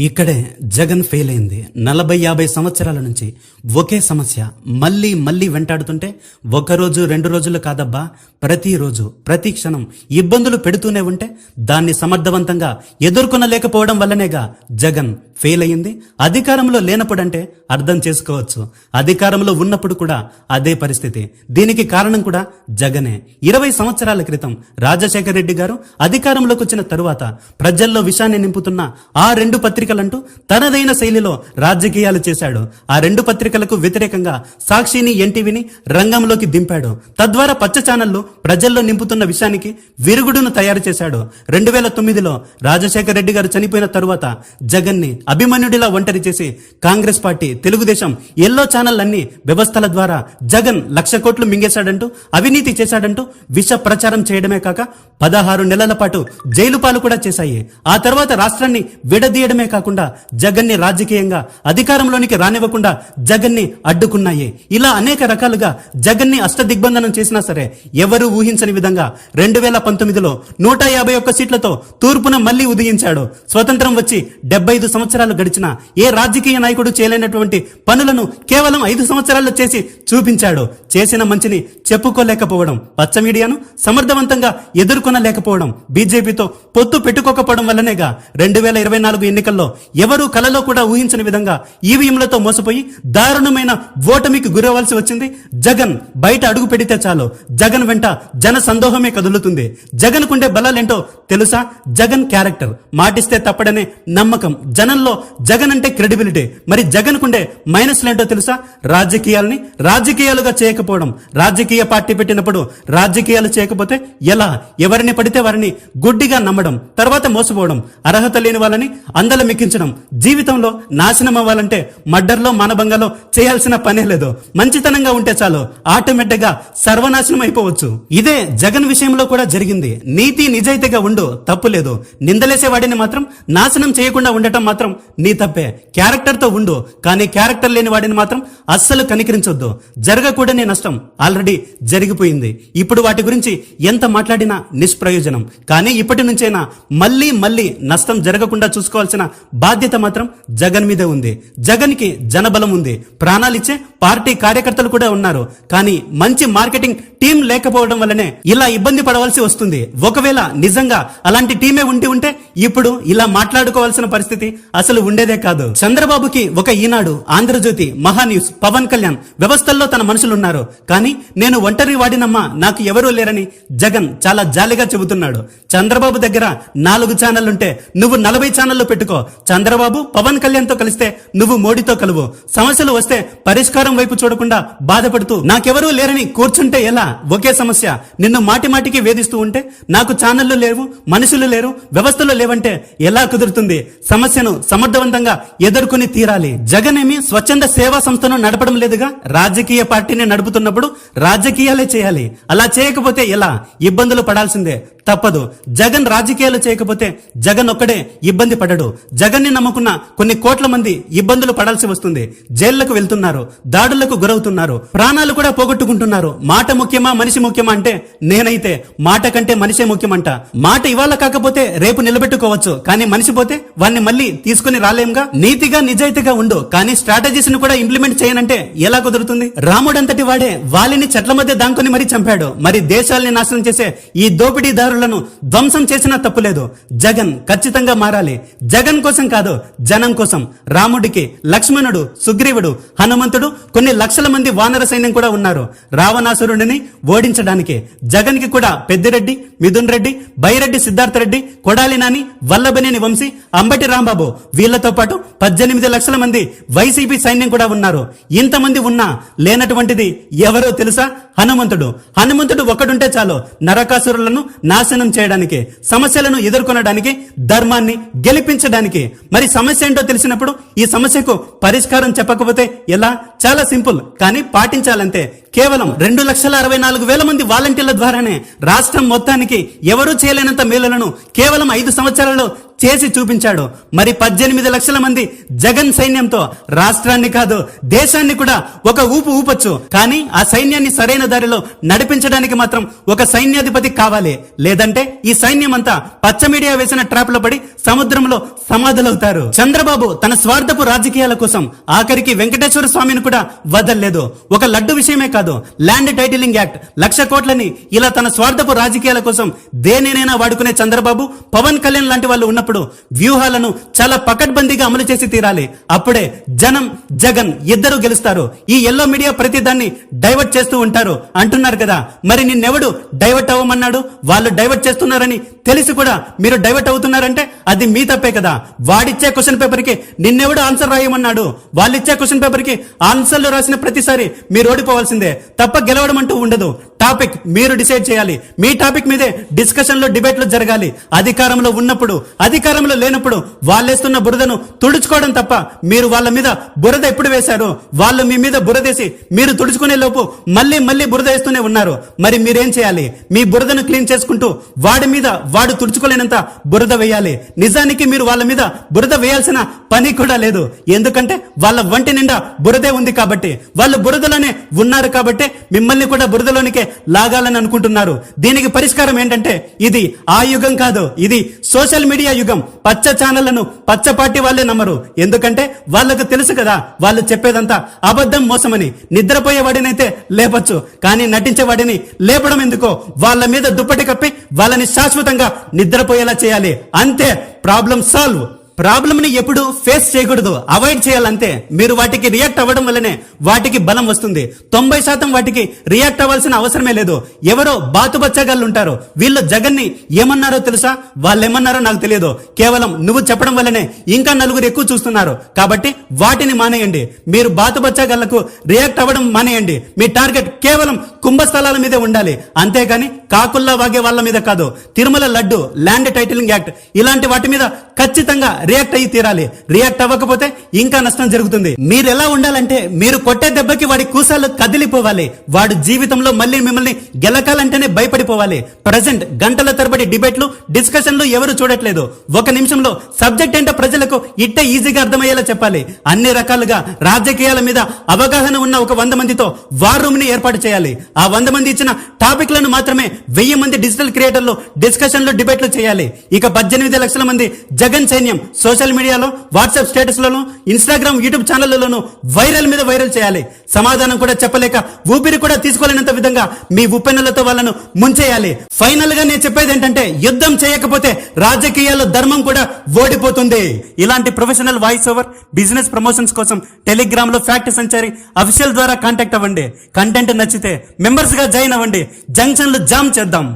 ఇక్కడే జగన్ ఫెయిల్ అయింది. నలభై యాభై సంవత్సరాల నుంచి ఒకే సమస్య మళ్ళీ మళ్ళీ వెంటాడుతుంటే ఒకరోజు రెండు రోజులు కాదబ్బా ప్రతిరోజు ప్రతి క్షణం ఇబ్బందులు పెడుతూనే ఉంటే దాన్ని సమర్థవంతంగా ఎదుర్కొనలేకపోవడం వల్లనేగా జగన్ ఫెయిల్ అయింది అధికారంలో లేనప్పుడంటే అర్థం చేసుకోవచ్చు. అధికారంలో ఉన్నప్పుడు కూడా అదే పరిస్థితి. దీనికి కారణం కూడా జగనే. ఇరవై సంవత్సరాల క్రితం రాజశేఖర రెడ్డి గారు అధికారంలోకి వచ్చిన తరువాత ప్రజల్లో విషాన్ని నింపుతున్న ఆ రెండు పత్రికలంటూ తనదైన శైలిలో రాజకీయాలు చేశాడు. ఆ రెండు పత్రికలకు వ్యతిరేకంగా సాక్షిని ఎన్టీవీని రంగంలోకి దింపాడు. తద్వారా పచ్చ ఛానళ్ళు ప్రజల్లో నింపుతున్న విషయానికి విరుగుడును తయారు చేశాడు. రెండు వేల తొమ్మిదిలో రాజశేఖర రెడ్డి గారు చనిపోయిన తరువాత జగన్ని అభిమన్యుడిలా ఒంటరి చేసి Congress party Telugu Desam yellow channel అన్ని వ్యవస్థల ద్వారా జగన్ లక్ష కోట్లు మింగేశాడంటూ అవినీతి చేశాడంటూ విష ప్రచారం చేయడమే కాక పదహారు నెలల పాటు జైలు పాలు కూడా చేశాయి. ఆ తర్వాత రాష్ట్రాన్ని విడదీయడమే కాకుండా జగన్ని రాజకీయంగా అధికారంలోనికి రానివ్వకుండా జగన్ని అడ్డుకున్నాయి. ఇలా అనేక రకాలుగా జగన్ని అష్టదిగ్బంధనం చేసినా సరే ఎవరు ఊహించని విధంగా రెండు వేల పంతొమ్మిదిలో నూట యాభై ఒక్క సీట్లతో తూర్పున మళ్ళీ ఉదయించాడు. స్వతంత్రం వచ్చి డెబ్బై ఐదు సంవత్సరాలు గడిచిన ఏ రాజకీయ నాయకుడు చేయలేనటువంటి పనులను కేవలం ఐదు సంవత్సరాల్లో చేసి చూపించాడు. చేసిన మంచిని చెప్పుకోలేకపోవడం పచ్చ మీడియాను సమర్థవంతంగా ఎదుర్కొనలేకపోవడం బీజేపీతో పొత్తు పెట్టుకోకపోవడం వల్లనేగా రెండు వేల ఇరవై నాలుగు ఎన్నికల్లో ఎవరూ కలలో కూడా ఊహించని విధంగా ఈవీఎంలతో మోసపోయి దారుణమైన ఓటమికి గురవలసి వచ్చింది. జగన్ బయట అడుగు పెడితే చాలు. జగన్ వెంట జన సందోహమే కదులుతుంది. జగన్ కుండే బలాలేంటో తెలుసా? జగన్ క్యారెక్టర్. మాటిస్తే తప్పడనే నమ్మకం. జనంలో జగన్ అంటే క్రెడిబిలిటీ. మరి జగన్ కుండే మైనస్లేంటో తెలుసా? రాజకీయాల్ని రాజకీయాలుగా చేయకపోవడం. రాజకీయ పార్టీ పెట్టినప్పుడు రాజకీయాలు చేయకపోతే ఎలా? ఎవరిని పడితే వారిని గుడ్డిగా నమ్మడం తర్వాత మోసపోవడం అర్హత లేని వాళ్ళని అందల మెక్కించడం జీవితంలో నాశనం అవ్వాలంటే మడ్డర్లో మానభంగాలో చేయాల్సిన పనే లేదు. మంచితనంగా ఉంటే చాలు ఆటోమేటిక్గా సర్వనాశనం అయిపోవచ్చు. ఇదే జగన్ విషయంలో కూడా జరిగింది. నీతి నిజాయితీగా ఉండు తప్పు లేదు. నిందలేసే వాడిని మాత్రం నాశనం చేయకుండా ఉండటం మాత్రం నీ తప్పే. క్యారెక్టర్తో ఉండు కానీ క్యారెక్టర్ లేని వాడిని మాత్రం అస్సలు కనికరించొద్దు. జరగకూడని నష్టం ఆల్రెడీ జరిగిపోయింది. ఇప్పుడు వాటి గురించి ఎంత మాట్లాడినా నిష్ప్రయోజనం. కానీ ఇప్పటి నుంచైనా మళ్ళీ మళ్ళీ నష్టం జరగకుండా చూసుకోవాల్సిన బాధ్యత మాత్రం జగన్ మీదే ఉంది. జగన్కి జనబలం ఉంది. ప్రాణాలిచ్చే పార్టీ కార్యకర్తలు కూడా ఉన్నారు. కానీ మంచి మార్కెటింగ్ టీం లేకపోవడం వల్లనే ఇలా ఇబ్బంది పడవలసి వస్తుంది. ఒకవేళ నిజంగా అలాంటి టీమే ఉండి ఉంటే ఇప్పుడు ఇలా మాట్లాడుకోవాల్సిన పరిస్థితి అసలు ఉండేదే కాదు. చంద్రబాబుకి ఒక ఈనాడు ఆంధ్రజ్యోతి మహాన్యూస్ పవన్ కళ్యాణ్ వ్యవస్థల్లో తన మనుషులు ఉన్నారు కానీ నేను ఒంటరి వాడినమ్మా నాకు ఎవరూ లేరని జగన్ చాలా జాలిగా చెబుతున్నాడు. చంద్రబాబు దగ్గర నాలుగు ఛానళ్ళుంటే నువ్వు నలభై ఛానళ్ళు పెట్టుకో. చంద్రబాబు పవన్ కళ్యాణ్తో కలిస్తే నువ్వు మోడీతో కలువు. సమస్యలు వస్తే పరిష్కారం వైపు చూడకుండా బాధపడుతూ నాకెవరూ లేరని కూర్చుంటే ఎలా? ఒకే సమస్య. నిన్ను మాటి మాటికి వేధిస్తూ ఉంటే నాకు ఛానళ్ళు లేవు మనుషులు లేరు వ్యవస్థలు లేవంటే ఎలా కుదురుతుంది? సమస్యను సమర్థవంతంగా ఎదుర్కొని తీరాలి. జగన్ ఏమి స్వచ్ఛంద సేవా సంస్థను నడపడం లేదుగా? రాజకీయ పార్టీని నడుపుతున్నప్పుడు రాజకీయాలే చేయాలి. అలా చేయకపోతే ఎలా? ఇబ్బందులు పడాల్సిందే. తప్పదు. జగన్ రాజకీయాలు చేయకపోతే జగన్ ఒక్కడే ఇబ్బంది పడడు. జగన్ని నమ్ముకున్న కొన్ని కోట్ల మంది ఇబ్బందులు పడాల్సి వస్తుంది. జైళ్ళకు వెళ్తున్నారు. దాడులకు గురవుతున్నారు. ప్రాణాలు కూడా పోగొట్టుకుంటున్నారు. మాట ముఖ్యమా మనిషి ముఖ్యమా అంటే నేనైతే మాట కంటే మనిషే ముఖ్యమంట. మాట ఇవాళ కాకపోతే రేపు నిలబెట్టుకోవచ్చు. కానీ మనిషి పోతే వాడిని మళ్ళీ తీసుకుని రాలేంగా? నీతిగా నిజాయితీగా ఉండు. కానీ స్ట్రాటజీస్ను కూడా ఇంప్లిమెంట్ చేయనంటే ఎలా కుదురుతుంది? రాముడంతటి వాడే వాలిని చెట్ల మధ్య దాంకొని మరీ చంపాడు. మరి దేశాల్ని నాశనం చేసే ఈ వాళ్ళను ధ్వంసం చేసినా తప్పులేదు జగన్ ఖచ్చితంగా మారాలి. జగన్ కోసం కాదు జనం కోసం. రాముడికి లక్ష్మణుడు సుగ్రీవుడు హనుమంతుడు కొన్ని లక్షల మంది వానర సైన్యం కూడా ఉన్నారు. రావణాసురుడిని ఓడించడానికి జగన్కి కూడా పెద్దిరెడ్డి మిథున్ రెడ్డి బైరెడ్డి సిద్ధార్థ రెడ్డి కొడాలి నాని వల్లభనేని వంశీ అంబటి రాంబాబు వీళ్ళతో పాటు పద్దెనిమిది లక్షల మంది వైసీపీ సైన్యం కూడా ఉన్నారు. ఇంతమంది ఉన్నా లేనటువంటిది ఎవరో తెలుసా? హనుమంతుడు. హనుమంతుడు ఒకడుంటే చాలు. నరకాసురులను నాశనం చేయడానికి సమస్యలను ఎదుర్కొనడానికి ధర్మాన్ని గెలిపించడానికి. మరి సమస్య ఏంటో తెలిసినప్పుడు ఈ సమస్యకు పరిష్కారం చెప్పకపోతే ఎలా? చాలా సింపుల్. కానీ పాటించాలంటే కేవలం రెండు లక్షల అరవై నాలుగు వేల మంది వాలంటీర్ల ద్వారానే రాష్ట్రం మొత్తానికి ఎవరూ చేయలేనంత మేలులను కేవలం ఐదు సంవత్సరాల్లో చేసి చూపించాడు. మరి పద్దెనిమిది లక్షల మంది జగన్ సైన్యంతో రాష్ట్రాన్ని కాదు దేశాన్ని కూడా ఒక ఊపు ఊపొచ్చు. కానీ ఆ సైన్యాన్ని సరైన దారిలో నడిపించడానికి మాత్రం ఒక సైన్యాధిపతి కావాలి. లేదంటే ఈ సైన్యం అంతా పచ్చ మీడియా వేసిన ట్రాప్లో పడి సముద్రంలో సమాధులవుతారు. చంద్రబాబు తన స్వార్థపు రాజకీయాల కోసం ఆఖరికి వెంకటేశ్వర స్వామిని కూడా వదల్లేదు. ఒక లడ్డు విషయమే కాదు ల్యాండ్ టైటిలింగ్ యాక్ట్. లక్ష కోట్లని ఇలా తన స్వార్థపు రాజకీయాల కోసం దేనినైనా వాడుకునే చంద్రబాబు పవన్ కళ్యాణ్ లాంటి వాళ్ళు ఉన్నప్పుడు వ్యూహాలను చాలా పకడ్బందీగా అమలు చేసి తీరాలి. అప్పుడే జనం జగన్ ఇద్దరు గెలుస్తారు. ఈ ఎల్లో మీడియా ప్రతి దాన్ని డైవర్ట్ చేస్తూ ఉంటారు. అంటున్నారు కదా మరి నిన్నెవడు డైవర్ట్ అవ్వమన్నాడు? వాళ్ళు డైవర్ట్ చేస్తున్నారని తెలిసి కూడా మీరు డైవర్ట్ అవుతున్నారంటే అది మీ తప్పే కదా. వాడిచ్చే క్వశ్చన్ పేపర్కి నిన్నెవడు ఆన్సర్ రాయమన్నాడు? వాళ్ళిచ్చే క్వశ్చన్ పేపర్కి ఆన్సర్లు రాసిన ప్రతిసారి మీరు ఓడిపోవాల్సిందే. తప్ప గెలవడం అంటూ ఉండదు. టాపిక్ మీరు డిసైడ్ చేయాలి. మీ టాపిక్ మీదే డిస్కషన్లో డిబేట్లు జరగాలి. అధికారంలో ఉన్నప్పుడు అధికారంలో లేనప్పుడు వాళ్ళేస్తున్న బురదను తుడుచుకోవడం తప్ప మీరు వాళ్ళ మీద బురద ఎప్పుడు వేశారు? వాళ్ళు మీ మీద బురదేసి మీరు తుడుచుకునే లోపు మళ్ళీ మళ్ళీ బురద వేస్తూనే ఉన్నారు. మరి మీరేం చేయాలి? మీ బురదను క్లీన్ చేసుకుంటూ వాడి మీద వాడు తుడుచుకోలేనంత బురద వేయాలి. నిజానికి మీరు వాళ్ళ మీద బురద వేయాల్సిన పని కూడా లేదు. ఎందుకంటే వాళ్ళ వంటి నిండా బురదే ఉంది కాబట్టి. వాళ్ళు బురదలోనే ఉన్నారు కాబట్టి మిమ్మల్ని కూడా బురదలోనికే లాగాలని అనుకుంటున్నారు. దీనికి పరిష్కారం ఏంటంటే ఇది ఆ యుగం కాదు ఇది సోషల్ మీడియా యుగం. పచ్చ ఛానళ్ళను పచ్చ పార్టీ వాళ్ళే నమ్మరు. ఎందుకంటే వాళ్ళకు తెలుసు కదా వాళ్ళు చెప్పేదంతా అబద్ధం మోసమని. నిద్రపోయే వాడినైతే లేపచ్చు కానీ నటించే వాడిని లేపడం ఎందుకో? వాళ్ళ మీద దుప్పటి కప్పి వాళ్ళని శాశ్వతంగా నిద్రపోయేలా చేయాలి. అంతే ప్రాబ్లం సాల్వ్. ప్రాబ్లమ్ని ఎప్పుడు ఫేస్ చేయకూడదు. అవాయిడ్ చేయాలంతే మీరు వాటికి రియాక్ట్ అవ్వడం వల్లనే వాటికి బలం వస్తుంది. తొంభై శాతం వాటికి రియాక్ట్ అవ్వాల్సిన అవసరమే లేదు. ఎవరో బాతుబచ్చగాళ్ళు ఉంటారు వీళ్ళు జగన్ని ఏమన్నారో తెలుసా? వాళ్ళు ఏమన్నారో నాకు తెలియదు. కేవలం నువ్వు చెప్పడం వల్లనే ఇంకా నలుగురు ఎక్కువ చూస్తున్నారు. కాబట్టి వాటిని మానేయండి. మీరు బాతుబచ్చగాళ్ళకు రియాక్ట్ అవ్వడం మానేయండి. మీ టార్గెట్ కేవలం కుంభస్థలాల మీదే ఉండాలి. అంతేగాని కాకుల్లా వాగే వాళ్ళ మీద కాదు. Tirumala laddu land titling act ఇలాంటి వాటి మీద ఖచ్చితంగా రియాక్ట్ అయ్యి తీరాలి. రియాక్ట్ అవ్వకపోతే ఇంకా నష్టం జరుగుతుంది. మీరు ఎలా ఉండాలంటే మీరు కొట్టే దెబ్బకి వాడి కూసాలు కదిలిపోవాలి. వాడు జీవితంలో మళ్ళీ మిమ్మల్ని గెలకాలంటేనే భయపడిపోవాలి. ప్రజెంట్ గంటల తరబడి డిబేట్లు డిస్కషన్లు ఎవరు చూడట్లేదు. ఒక నిమిషంలో సబ్జెక్ట్ ఏంటో ప్రజలకు ఇట్టే ఈజీగా అర్థమయ్యేలా చెప్పాలి. అన్ని రకాలుగా రాజకీయాల మీద అవగాహన ఉన్న ఒక వంద మందితో వార్ రూమ్ని ఏర్పాటు చేయాలి. ఆ వంద మంది ఇచ్చిన టాపిక్లను మాత్రమే వెయ్యి మంది డిజిటల్ క్రియేటర్లు డిస్కషన్లు డిబేట్లు చేయాలి. ఇక పద్దెనిమిది లక్షల మంది జగన్ సైన్యం సోషల్ మీడియాలో వాట్సాప్ స్టేటస్లను ఇన్స్టాగ్రామ్ యూట్యూబ్ ఛానళ్ళలోనూ వైరల్ మీద వైరల్ చేయాలి. సమాధానం కూడా చెప్పలేక ఊపిరి కూడా తీసుకోలేనంత విధంగా మీ ఉప్పెన్నెలతో వాళ్ళను ముంచేయాలి. ఫైనల్గా నేను చెప్పేది ఏంటంటే యుద్ధం చేయకపోతే రాజకీయాల్లో ధర్మం కూడా ఓడిపోతుంది. ఇలాంటి professional voice over business promotions కోసం టెలిగ్రామ్లో ఫ్యాక్ట్ సంచారి అఫీషియల్ ద్వారా కాంటాక్ట్ అవ్వండి. కంటెంట్ నచ్చితే మెంబర్స్గా జాయిన్ అవ్వండి. జంక్షన్లు జామ్ చేద్దాం.